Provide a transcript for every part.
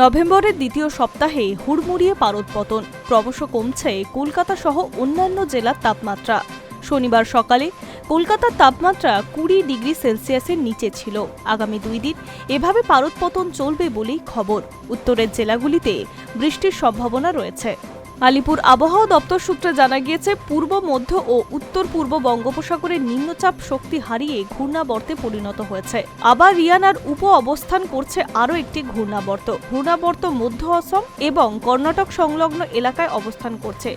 নভেম্বরের দ্বিতীয় সপ্তাহে হুড়মুড়িয়ে পারদ পতন। ক্রমশ কমছে কলকাতা সহ অন্যান্য জেলার তাপমাত্রা। শনিবার সকালে কলকাতার তাপমাত্রা কুড়ি ডিগ্রি সেলসিয়াসের নিচে ছিল। আগামী দুই দিন এভাবে পারদ পতন চলবে বলেই খবর। উত্তরের জেলাগুলিতে বৃষ্টির সম্ভাবনা রয়েছে। আলিপুর আবহাওয়া দপ্তর সূত্রে জানা গিয়েছে, পূর্ব, মধ্য ও উত্তর পূর্ব বঙ্গোপসাগরের নিম্নচাপ শক্তি হারিয়ে ঘূর্ণাবর্তে পরিণত হয়েছে। আবার রিয়ানার উপ অবস্থান করছে আরও একটি ঘূর্ণাবর্ত। ঘূর্ণাবর্ত মধ্য অসম এবং কর্ণাটক সংলগ্ন এলাকায় অবস্থান করছে।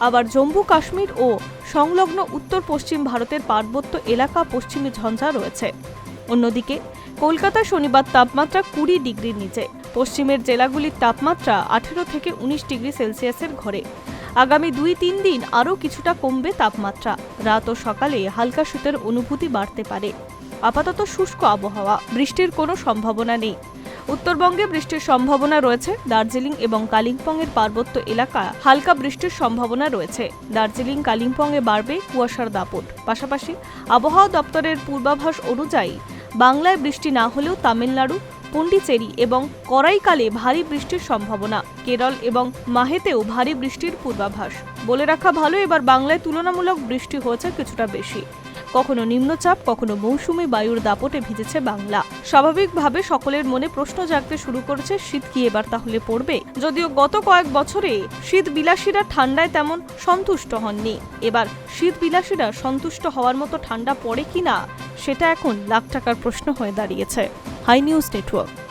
আবার জম্মু, কাশ্মীর ও সংলগ্ন উত্তর পশ্চিম ভারতের পার্বত্য এলাকা পশ্চিমে ঝঞ্ঝা রয়েছে। অন্যদিকে কলকাতায় শনিবার তাপমাত্রা কুড়ি ডিগ্রির নিচে। পশ্চিমের জেলাগুলির তাপমাত্রা আঠেরো থেকে উনিশ ডিগ্রি সেলসিয়াসের ঘরে। আগামী দুই তিন দিন আরও কিছুটা কমবে তাপমাত্রা। রাত ও সকালে হালকা শীতের অনুভূতি বাড়তে পারে। আপাতত শুষ্ক আবহাওয়া, বৃষ্টির কোনো সম্ভাবনা নেই। উত্তরবঙ্গে বৃষ্টির সম্ভাবনা রয়েছে, দার্জিলিং এবং কালিম্পংয়ের পার্বত্য এলাকা হালকা বৃষ্টির সম্ভাবনা রয়েছে। দার্জিলিং, কালিম্পংয়ে বাড়বে কুয়াশার দাপট। পাশাপাশি আবহাওয়া দপ্তরের পূর্বাভাস অনুযায়ী বাংলায় বৃষ্টি না হলেও তামিলনাড়ু পন্ডিচেরি এবং করাইকালে ভারী বৃষ্টির সম্ভাবনা। কেরল এবং মাহেতেও ভারী বৃষ্টির পূর্বাভাস। বলে রাখা ভালো, এবার বাংলায় তুলনামূলক বৃষ্টি হয়েছে কিছুটা বেশি। কখনো নিম্নচাপ, কখনো মৌসুমী বায়ুর দাপটে ভিজেছে বাংলা। স্বাভাবিকভাবে সকলের মনে প্রশ্ন জাগতে শুরু করেছে, শীত কি এবার তাহলে পড়বে? যদিও গত কয়েক বছরে শীত বিলাসীরা ঠান্ডায় তেমন সন্তুষ্ট হননি। এবার শীত বিলাসীরা সন্তুষ্ট হওয়ার মতো ঠান্ডা পড়ে কিনা, সেটা এখন লাখ টাকার প্রশ্ন হয়ে দাঁড়িয়েছে। High news network.